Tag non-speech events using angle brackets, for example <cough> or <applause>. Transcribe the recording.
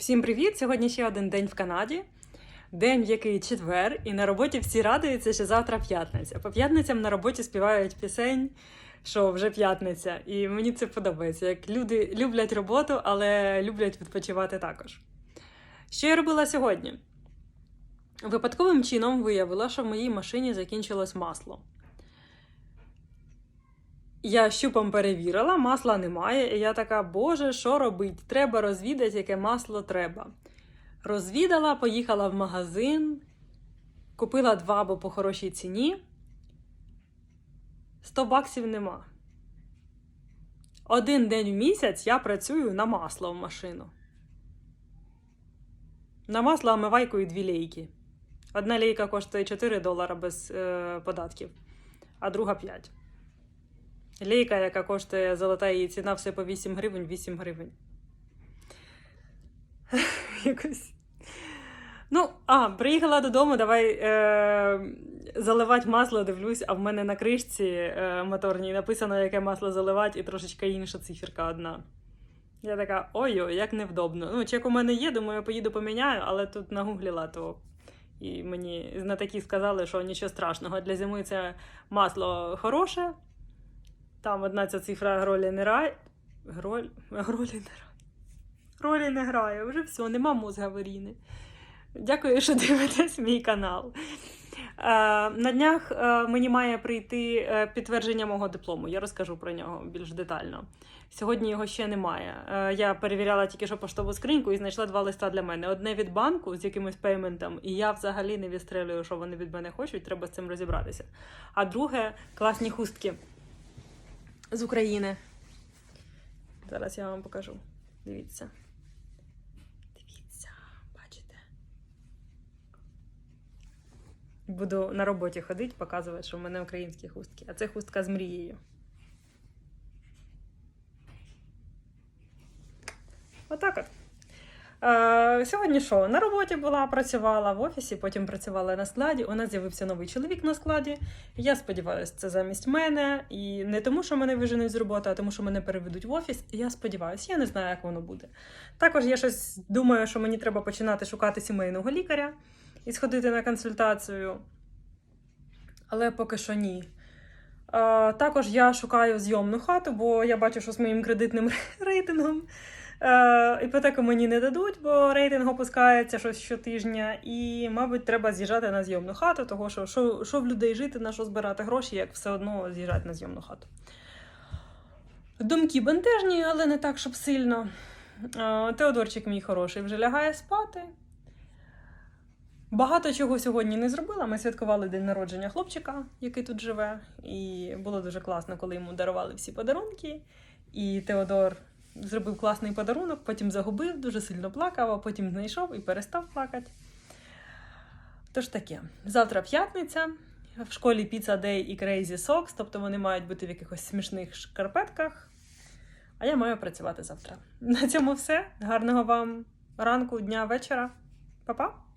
Всім привіт! Сьогодні ще один день в Канаді. День, який четвер, і на роботі всі радуються, що завтра п'ятниця. По п'ятницям на роботі співають пісень, що вже п'ятниця. І мені це подобається. Як люди люблять роботу, але люблять відпочивати також. Що я робила сьогодні? Випадковим чином виявила, що в моїй машині закінчилось масло. Я щупом перевірила, масла немає, і я така, боже, що робить? Треба розвідати, яке масло треба. Розвідала, поїхала в магазин, купила два, бо по хорошій ціні. 100 баксів нема. Один день в місяць я працюю на масло в машину. На масло омивайку і дві лейки. Одна лейка коштує 4 долара без е, податків, а друга 5. Лейка, яка коштує золота її ціна все по 8 гривень, 8 гривень. <laughs> Якось. Ну, а, приїхала додому, давай е, заливати масло, дивлюсь, а в мене на кришці е, моторній написано, яке масло заливати, і трошечки інша циферка одна. Я така, ой-ой, як невдобно. Ну, чек у мене є, думаю, я поїду поміняю, але тут нагуглила то. І мені знатоки сказали, що нічого страшного. Для зими це масло хороше. Там одна ця цифра гролі не. Гроль... Гролі не рай. Гролі не грає, вже все, нема мозга варіни. Дякую, що дивитесь мій канал. Е, на днях е, мені має прийти е, підтвердження мого диплому. Я розкажу про нього більш детально. Сьогодні його ще немає. Я перевіряла тільки що поштову скриньку і знайшла два листа для мене: одне від банку з якимось пейментом, і я взагалі не відстрелюю, що вони від мене хочуть, треба з цим розібратися. А друге класні хустки з України. Зараз я вам покажу. Дивіться. Дивіться, бачите. Буду на роботі ходити, показувати, що в мене українські хустки. А це хустка з мрією. Отак от. Е, сьогодні що? На роботі була, працювала в офісі, потім працювала на складі. У нас з'явився новий чоловік на складі. Я сподіваюся, це замість мене. І не тому, що мене виженуть з роботи, а тому, що мене переведуть в офіс. І я сподіваюся, я не знаю, як воно буде. Також я щось думаю, що мені треба починати шукати сімейного лікаря і сходити на консультацію. Але поки що ні. Е, також я шукаю зйомну хату, бо я бачу, що з моїм кредитним <laughs> рейтингом. Е, іпотеку мені не дадуть, бо рейтинг опускається щось щотижня. І, мабуть, треба з'їжджати на зйомну хату, того що, що що в людей жити, на що збирати гроші, як все одно з'їжджати на зйомну хату. Думки бентежні, але не так, щоб сильно. Е, Теодорчик мій хороший вже лягає спати. Багато чого сьогодні не зробила. Ми святкували день народження хлопчика, який тут живе. І було дуже класно, коли йому дарували всі подарунки. І Теодор зробив класний подарунок, потім загубив, дуже сильно плакав, а потім знайшов і перестав плакати. Тож таке, завтра п'ятниця. В школі Pizza Day і Crazy Socks, тобто вони мають бути в якихось смішних шкарпетках. А я маю працювати завтра. На цьому все. Гарного вам ранку, дня, вечора. Па-па!